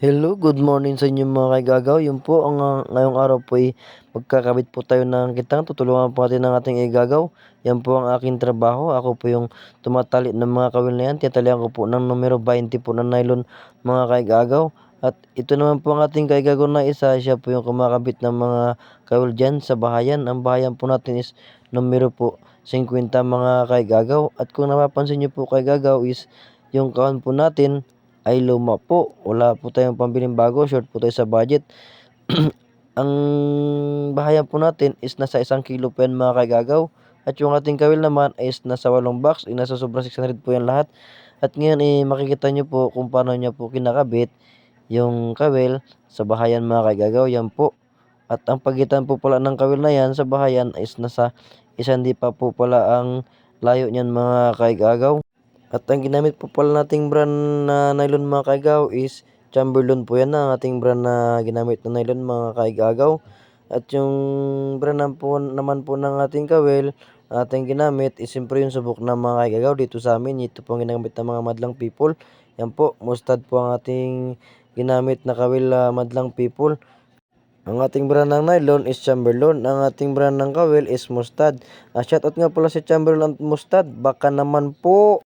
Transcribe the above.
Hello, good morning sa inyo mga kaigagaw. Yun po, ang ah, ngayong araw po ay magkakabit po tayo ng kitang. Tutulungan po natin ng ating igagaw. Yan po ang aking trabaho. Ako po yung tumatali ng mga kawil na yan. Titalian ko po ng numero 20 po ng nylon mga kaigagaw. At ito naman po ang ating kaigagaw na isa. Siya po yung kumakabit ng mga kawil dyan sa bahayan. Ang bahayan po natin is numero po 50 mga kaigagaw. At kung napapansin nyo po kaigagaw is yung kawan po natin ay luma po. Wala po tayong pambiling bago, short po tayo sa budget. ang bahayan po natin is nasa isang kilo po yan mga kagagaw. At yung ating kawil naman is nasa walong box, ay nasa sobra 600 po yan lahat. At ngayon eh, makikita nyo po kung paano nyo po kinakabit yung kawil sa bahayan mga kagagaw. Yan po. At ang pagitan po pala ng kawil na yan sa bahayan is nasa isang di pa po pala ang layo niyan mga kagagaw. At ang ginamit po pala nating brand na nylon mga kaigagaw is Chamberlain po yan ang ating brand na ginamit na nylon mga kaigagaw. At yung brand na po, naman po ng ating kawel ating ginamit is siyempre yung subok na mga kaigagaw dito sa amin. Ito po ang ginamit ng mga madlang people. Yan po, mustard po ang ating ginamit na kawil uh, madlang people. Ang ating brand ng nylon is Chamberlain. Ang ating brand ng kawil is Mustad. Uh, shoutout nga pala si Chamberlain at Mustad. Baka naman po.